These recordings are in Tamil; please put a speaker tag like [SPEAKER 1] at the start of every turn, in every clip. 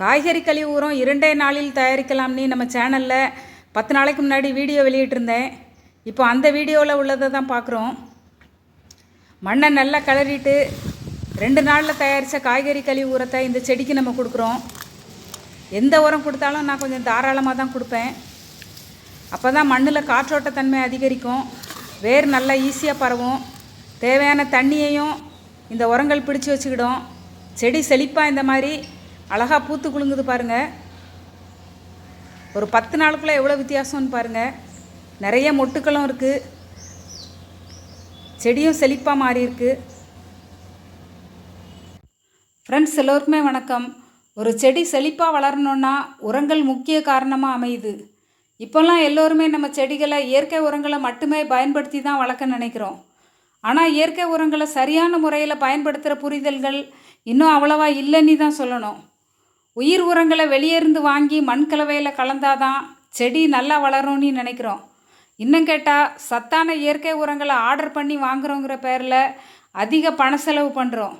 [SPEAKER 1] காய்கறி கழிவு உரம் இரண்டே நாளில் தயாரிக்கலாம்னு நம்ம சேனலில் பத்து நாளைக்கு முன்னாடி வீடியோ வெளியிட்டிருந்தேன். இப்போ அந்த வீடியோவில் உள்ளதை தான் பார்க்குறோம். மண்ணை நல்லா கிளறிட்டு ரெண்டு நாளில் தயாரித்த காய்கறி கழிவு உரத்தை இந்த செடிக்கு நம்ம கொடுக்குறோம். எந்த உரம் கொடுத்தாலும் நான் கொஞ்சம் தாராளமாக தான் கொடுப்பேன். அப்போ தான் மண்ணில் காற்றோட்டத்தன்மை அதிகரிக்கும். வேர் நல்லா ஈஸியாக பரவும். தேவையான தண்ணியையும் இந்த உரங்கள் பிடிச்சு வச்சுக்கிடும். செடி செழிப்பாக இந்த மாதிரி அழகாக பூத்து குலுங்குது பாருங்கள் ஒரு பத்து நாளுக்குள்ளே எவ்வளோ வித்தியாசம்னு பாருங்கள் நிறைய மொட்டுக்களும் இருக்குது செடியும் செழிப்பாக மாறி இருக்குது ஃப்ரெண்ட்ஸ் எல்லோருக்குமே வணக்கம். ஒரு செடி செழிப்பாக வளரணுன்னா உரங்கள் முக்கிய காரணமாக அமையுது. இப்போல்லாம் எல்லோருமே நம்ம செடிகளை இயற்கை உரங்களை மட்டுமே பயன்படுத்தி தான் வளர்க்க நினைக்கிறோம். ஆனால் இயற்கை உரங்களை சரியான முறையில் பயன்படுத்துகிற புரிதல்கள் இன்னும் அவ்வளவா இல்லைன்னு தான் சொல்லணும். உயிர் உரங்களை வெளியேருந்து வாங்கி மண் கலவையில் கலந்தாதான் செடி நல்லா வளரும்னு நினைக்கிறோம். இன்னும் கேட்டால் சத்தான இயற்கை உரங்களை ஆர்டர் பண்ணி வாங்குறோங்கிற பேரில் அதிக பண செலவு பண்ணுறோம்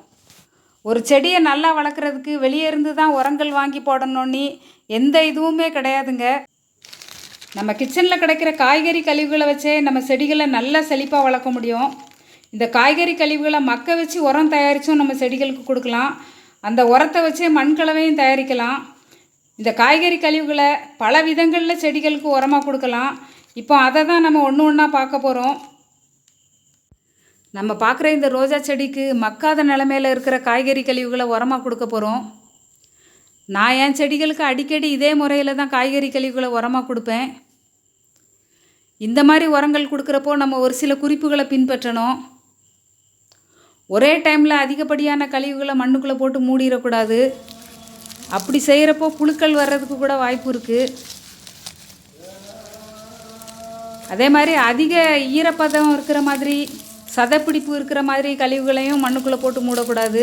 [SPEAKER 1] ஒரு செடியை நல்லா வளர்க்குறதுக்கு வெளியே இருந்து தான் உரங்கள் வாங்கி போடணும்னு எந்த இதுவுமே கிடையாதுங்க. நம்ம கிச்சனில் கிடைக்கிற காய்கறி கழிவுகளை வச்சே நம்ம செடிகளை நல்லா செழிப்பாக வளர்க்க முடியும். இந்த காய்கறி கழிவுகளை மக்க வச்சு உரம் தயாரித்தும் நம்ம செடிகளுக்கு கொடுக்கலாம். அந்த உரத்தை வச்சே மண்கலவையும் தயாரிக்கலாம். இந்த காய்கறி கழிவுகளை பல விதங்களில் செடிகளுக்கு உரமாக கொடுக்கலாம். இப்போ அதை தான் நம்ம ஒன்று ஒன்றா பார்க்க போகிறோம் நம்ம பார்க்குற இந்த ரோஜா செடிக்கு மக்காத நிலமையில இருக்கிற காய்கறி கழிவுகளை உரமாக கொடுக்க போகிறோம் நான் என் செடிகளுக்கு அடிக்கடி இதே முறையில் தான் காய்கறி கழிவுகளை உரமாக கொடுப்பேன். இந்த மாதிரி உரங்கள் கொடுக்குறப்போ நம்ம ஒரு சில குறிப்புகளை பின்பற்றணும். ஒரே டைமில் அதிகப்படியான கழிவுகளை மண்ணுக்குள்ளே போட்டு மூடிடக்கூடாது. அப்படி செய்கிறப்போ புழுக்கள் வர்றதுக்கு கூட வாய்ப்பு இருக்குது அதே மாதிரி அதிக ஈரப்பதம் இருக்கிற மாதிரி சதப்பிடிப்பு இருக்கிற மாதிரி கழிவுகளையும் மண்ணுக்குள்ளே போட்டு மூடக்கூடாது.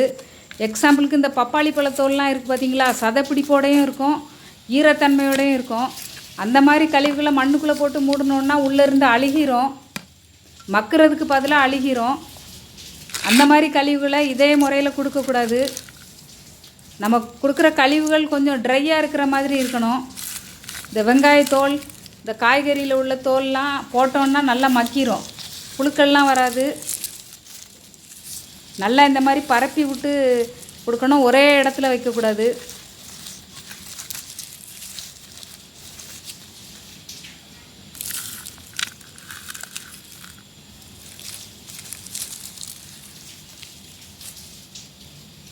[SPEAKER 1] எக்ஸாம்பிளுக்கு இந்த பப்பாளி பழத்தோல்லாம் இருக்குது பார்த்தீங்களா சதப்பிடிப்போடையும் இருக்கும் ஈரத்தன்மையோடையும் இருக்கும். அந்த மாதிரி கழிவுகளை மண்ணுக்குள்ளே போட்டு மூடணுன்னா உள்ளேருந்து அழுகிரும் மக்கிறதுக்கு பதிலாக அழுகிரும் அந்த மாதிரி கழிவுகளை இதே முறையில் கொடுக்கக்கூடாது நம்ம கொடுக்குற கழிவுகள் கொஞ்சம் ட்ரையாக இருக்கிற மாதிரி இருக்கணும். இந்த வெங்காயத்தோல் இந்த காய்கறியில் உள்ள தோல்லாம் போட்டோன்னா நல்லா மக்கிரும். புழுக்கள்லாம் வராது. நல்லா இந்த மாதிரி பரப்பி விட்டு கொடுக்கணும். ஒரே இடத்துல வைக்கக்கூடாது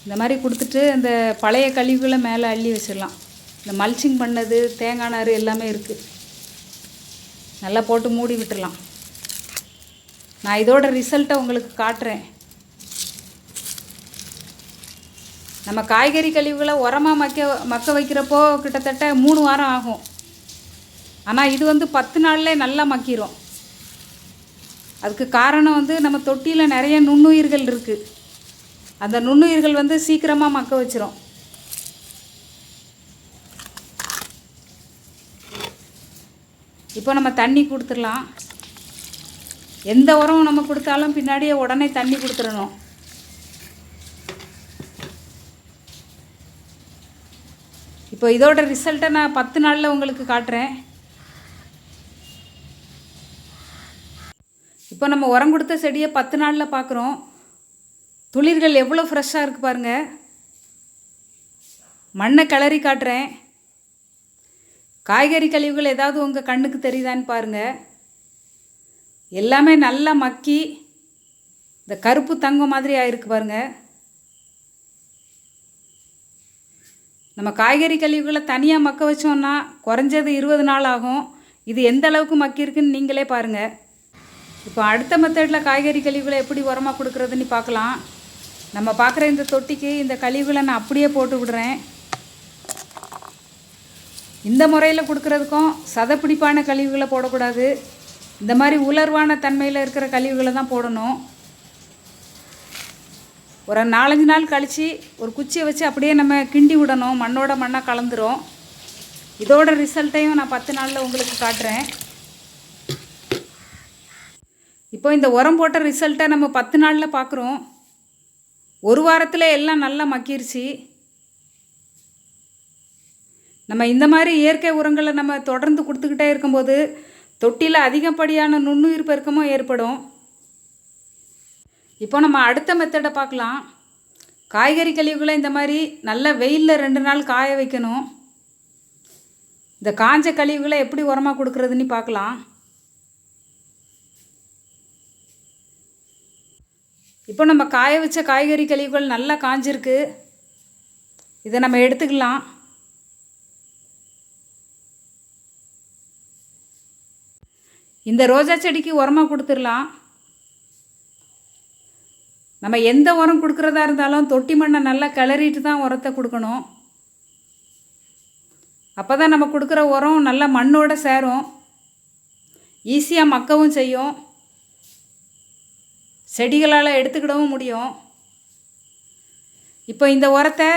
[SPEAKER 1] இந்த மாதிரி கொடுத்துட்டு இந்த பழைய கழிவுகளை மேலே அள்ளி வச்சிடலாம். இந்த மல்ச்சிங் பண்ணது தேங்காய் நார் எல்லாமே இருக்குது நல்லா போட்டு மூடி விட்டுடலாம். நான் இதோட ரிசல்ட்டை உங்களுக்கு காட்டுறேன். நம்ம காய்கறி கழிவுகளை உரமாக மக்க மக்க வைக்கிறப்போ கிட்டத்தட்ட மூணு வாரம் ஆகும். ஆனால் இது வந்து பத்து நாளில் நல்லா மக்கிரும். அதுக்கு காரணம் வந்து நம்ம தொட்டியில் நிறைய நுண்ணுயிர்கள் இருக்குது அந்த நுண்ணுயிர்கள் வந்து சீக்கிரமாக மக்க வச்சிரும். இப்போ நம்ம தண்ணி கொடுத்துடலாம் எந்த உரம் நம்ம கொடுத்தாலும் பின்னாடியே உடனே தண்ணி கொடுத்துடணும் இப்போ இதோட ரிசல்ட்டை நான் பத்து நாளில் உங்களுக்கு காட்டுறேன். இப்போ நம்ம உரம் கொடுத்த செடியை பத்து நாளில் பார்க்குறோம் துளிர்கள் எவ்வளோ ஃப்ரெஷ்ஷாக இருக்குது பாருங்கள் மண்ணை கிளறி காட்டுறேன். காய்கறி கழிவுகள் ஏதாவது உங்கள் கண்ணுக்கு தெரியுதான்னு பாருங்கள் எல்லாமே நல்லா மக்கி இந்த கருப்பு தங்கம் மாதிரி ஆயிருக்கு பாருங்கள் நம்ம காய்கறி கழிவுகளை தனியாக மக்க வச்சோம்னா குறைஞ்சது இருபது நாள் ஆகும். இது எந்த அளவுக்கு மக்கியிருக்குன்னு நீங்களே பாருங்கள் இப்போ அடுத்த மெத்தடில் காய்கறி கழிவுகளை எப்படி உரமாக கொடுக்குறதுன்னு பார்க்கலாம். நம்ம பார்க்குற இந்த தொட்டிக்கு இந்த கழிவுகளை நான் அப்படியே போட்டு விடுறேன். இந்த முறையில் கொடுக்குறதுக்கும் சதப்பிடிப்பான கழிவுகளை போடக்கூடாது. இந்த மாதிரி உலர்வான தன்மையில் இருக்கிற கழிவுகளை தான் போடணும். ஒரு நாலஞ்சு நாள் கழித்து ஒரு குச்சியை வச்சு அப்படியே நம்ம கிண்டி விடணும். மண்ணோட மண்ணாக கலந்துரும். இதோட ரிசல்ட்டையும் நான் பத்து நாளில் உங்களுக்கு காட்டுறேன். இப்போ இந்த உரம் போட்ட ரிசல்ட்டை நம்ம பத்து நாளில் பார்க்குறோம். ஒரு வாரத்தில் எல்லாம் நல்லா மக்கிருச்சு நம்ம இந்த மாதிரி இயற்கை உரங்களை நம்ம தொடர்ந்து கொடுத்துக்கிட்டே இருக்கும்போது தொட்டியில் அதிகப்படியான நுண்ணுயிர் பெருக்கமும் ஏற்படும். இப்போ நம்ம அடுத்த மெத்தடை பார்க்கலாம். காய்கறி கழிவுகளை இந்த மாதிரி நல்ல வெயிலில் ரெண்டு நாள் காய வைக்கணும். இந்த காஞ்ச கழிவுகளை எப்படி உரமாக கொடுக்குறதுன்னு பார்க்கலாம். இப்போ நம்ம காய வச்ச காய்கறி கழிவுகள் நல்லா காஞ்சிருக்கு. இதை நம்ம எடுத்துக்கலாம். இந்த ரோஜா செடிக்கு உரமாக கொடுத்துடலாம். நம்ம எந்த உரம் கொடுக்குறதா இருந்தாலும் தொட்டி மண்ணை நல்லா கிளறிட்டு தான் உரத்தை கொடுக்கணும். அப்போ தான் நம்ம கொடுக்குற உரம் நல்லா மண்ணோடு சேரும். ஈஸியாக மக்கவும் செய்யும். செடிகளால் எடுத்துக்கிடவும் முடியும். இப்போ இந்த உரத்தை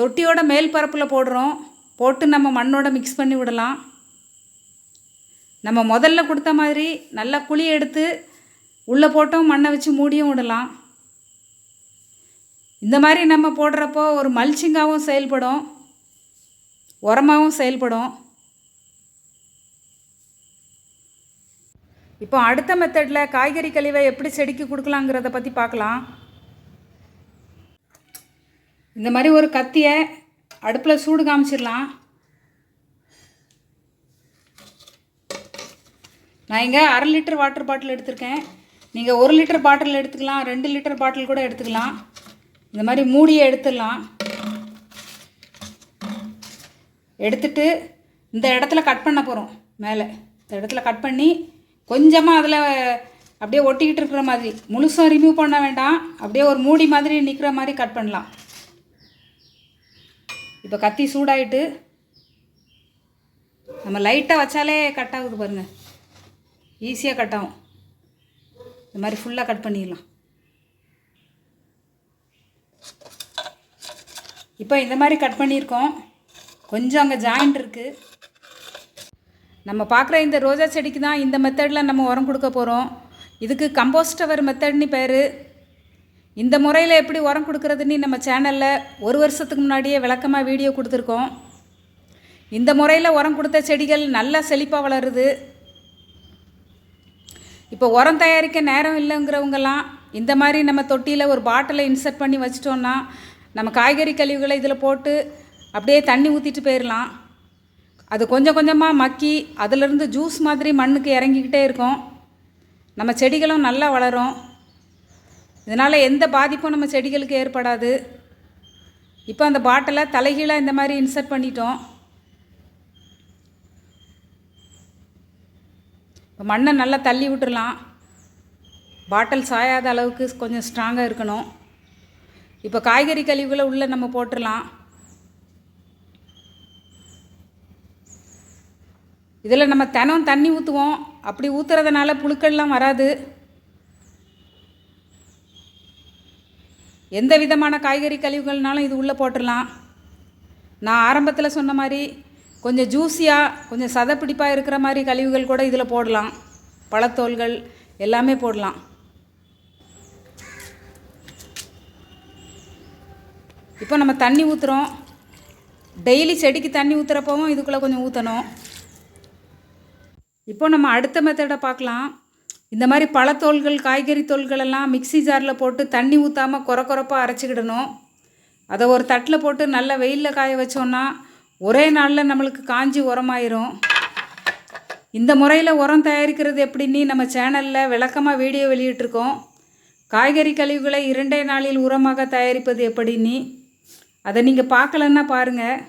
[SPEAKER 1] தொட்டியோட மேல் பரப்பில் போடுறோம். போட்டு நம்ம மண்ணோட மிக்ஸ் பண்ணி விடலாம். நம்ம முதல்ல கொடுத்த மாதிரி நல்லா குழி எடுத்து உள்ளே போட்டோம் மண்ணை வச்சு மூடியும் விடலாம். இந்த மாதிரி நம்ம போடுறப்போ ஒரு மல்ச்சிங்காகவும் செயல்படும். உரமாகவும் செயல்படும். இப்போ அடுத்த மெத்தடில் காய்கறி கழிவை எப்படி செடிக்கு கொடுக்கலாங்கிறத பற்றி பார்க்கலாம். இந்த மாதிரி ஒரு கத்தியை அடுப்பில் சூடு காமிச்சிடலாம். நான் இங்கே அரை லிட்டர் வாட்டர் பாட்டில் எடுத்திருக்கேன். நீங்கள் ஒரு லிட்டர் பாட்டில் எடுத்துக்கலாம் ரெண்டு லிட்டர் பாட்டில் கூட எடுத்துக்கலாம். இந்த மாதிரி மூடியை எடுத்துடலாம். எடுத்துட்டு இந்த இடத்துல கட் பண்ண போகிறோம் மேலே. இந்த இடத்துல கட் பண்ணி கொஞ்சமாக அதில் அப்படியே ஒட்டிக்கிட்டு இருக்கிற மாதிரி. முழுசும் ரிமூவ் பண்ண வேண்டாம். அப்படியே ஒரு மூடி மாதிரி நிற்கிற மாதிரி கட் பண்ணலாம். இப்போ கத்தி சூடாயிட்டு நம்ம லைட்டாக வச்சாலே கட் ஆகுது பாருங்கள் ஈஸியாக கட் ஆகும். இந்த மாதிரி ஃபுல்லாக கட் பண்ணிடலாம். இப்போ இந்த மாதிரி கட் பண்ணியிருக்கோம். கொஞ்சம் அங்கே ஜாயிண்ட் இருக்குது நம்ம பார்க்குற இந்த ரோஜா செடிக்கு தான் இந்த மெத்தடில் நம்ம உரம் கொடுக்க போகிறோம் இதுக்கு கம்போஸ்டவர் மெத்தட்னு பேர். இந்த முறையில் எப்படி உரம் கொடுக்குறதுன்னு நம்ம சேனலில் ஒரு வருஷத்துக்கு முன்னாடியே விளக்கமாக வீடியோ கொடுத்துருக்கோம். இந்த முறையில் உரம் கொடுத்த செடிகள் நல்லா செழிப்பாக வளருது. இப்போ உரம் தயாரிக்க நேரம் இல்லைங்கிறவங்கெல்லாம் இந்த மாதிரி நம்ம தொட்டியில் ஒரு பாட்டிலை இன்சர்ட் பண்ணி வச்சிட்டோன்னா நம்ம காய்கறி கழிவுகளை இதில் போட்டு அப்படியே தண்ணி ஊற்றிட்டு போயிடலாம் அது கொஞ்சம் கொஞ்சமாக மக்கி அதிலிருந்து ஜூஸ் மாதிரி மண்ணுக்கு இறங்கிக்கிட்டே இருக்கும். நம்ம செடிகளும் நல்லா வளரும். இதனால் எந்த பாதிப்பும் நம்ம செடிகளுக்கு ஏற்படாது. இப்போ அந்த பாட்டிலை தலைகீழாக இந்த மாதிரி இன்சர்ட் பண்ணிட்டோம். இப்போ மண்ணை நல்லா தள்ளி விட்டுறலாம். பாட்டில் சாயாத அளவுக்கு கொஞ்சம் ஸ்ட்ராங்காக இருக்கணும். இப்போ காய்கறி கழிவுகளை உள்ளே நம்ம போட்டுடலாம் இதில் நம்ம தினம் தண்ணி ஊற்றுவோம். அப்படி ஊற்றுறதுனால புழுக்கள்லாம் வராது. எந்த விதமான காய்கறி கழிவுகள்னாலும் இது உள்ளே போட்டுடலாம். நான் ஆரம்பத்தில் சொன்ன மாதிரி கொஞ்சம் ஜூஸியாக கொஞ்சம் சதப்பிடிப்பாக இருக்கிற மாதிரி கழிவுகள் கூட இதில் போடலாம். பழத்தோல்கள் எல்லாமே போடலாம். இப்போ நம்ம தண்ணி ஊற்றுறோம் டெய்லி செடிக்கு தண்ணி ஊற்றுறப்பவும் இதுக்குள்ளே கொஞ்சம் ஊற்றணும் இப்போ நம்ம அடுத்த மெத்தடை பார்க்கலாம். இந்த மாதிரி பழத்தோல்கள் காய்கறி தோல்களெல்லாம் மிக்சி மிக்ஸி ஜாரில் போட்டு தண்ணி ஊற்றாமல் குறை குறைப்பாக அரைச்சிக்கிடணும். அதை ஒரு தட்டில் போட்டு நல்லா வெயிலில் காய வச்சோன்னா ஒரே நாளில் நம்மளுக்கு காஞ்சி உரமாயிரும். இந்த முறையில் உரம் தயாரிக்கிறது எப்படின்னு நம்ம சேனலில் விளக்கமாக வீடியோ வெளியிட்டிருக்கோம். காய்கறி கழிவுகளை இரண்டே நாளில் உரமாக தயாரிப்பது எப்படின்னு. அதை நீங்கள் பார்க்கலன்னா பாருங்கள்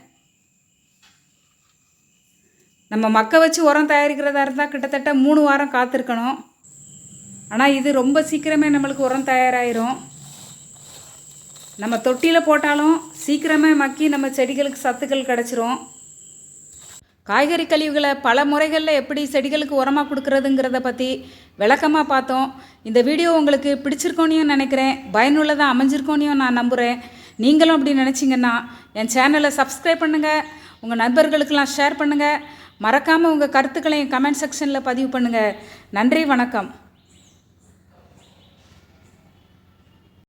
[SPEAKER 1] நம்ம மக்க வச்சு உரம் தயாரிக்கிறதா இருந்தால் கிட்டத்தட்ட மூணு வாரம் காத்திருக்கணும். ஆனால் இது ரொம்ப சீக்கிரமே நம்மளுக்கு உரம் தயாராகிரும் நம்ம தொட்டியில் போட்டாலும் சீக்கிரமே மக்கி நம்ம செடிகளுக்கு சத்துக்கள் கிடச்சிரும். காய்கறி கழிவுகளை பல முறைகளில் எப்படி செடிகளுக்கு உரமாக கொடுக்குறதுங்கிறத பற்றி விளக்கமாக பார்த்தோம். இந்த வீடியோ உங்களுக்கு பிடிச்சிருக்கோனையும் நினைக்கிறேன். பயனுள்ளதாக அமைஞ்சிருக்கோனையும் நான் நம்புகிறேன் நீங்களும் அப்படி நினச்சிங்கன்னா என் சேனலை சப்ஸ்கிரைப் பண்ணுங்கள் உங்கள் நண்பர்களுக்கெல்லாம் ஷேர் பண்ணுங்கள் மறக்காமல் உங்கள் கருத்துக்களை கமெண்ட் செக்ஷனில் பதிவு பண்ணுங்கள் நன்றி வணக்கம்.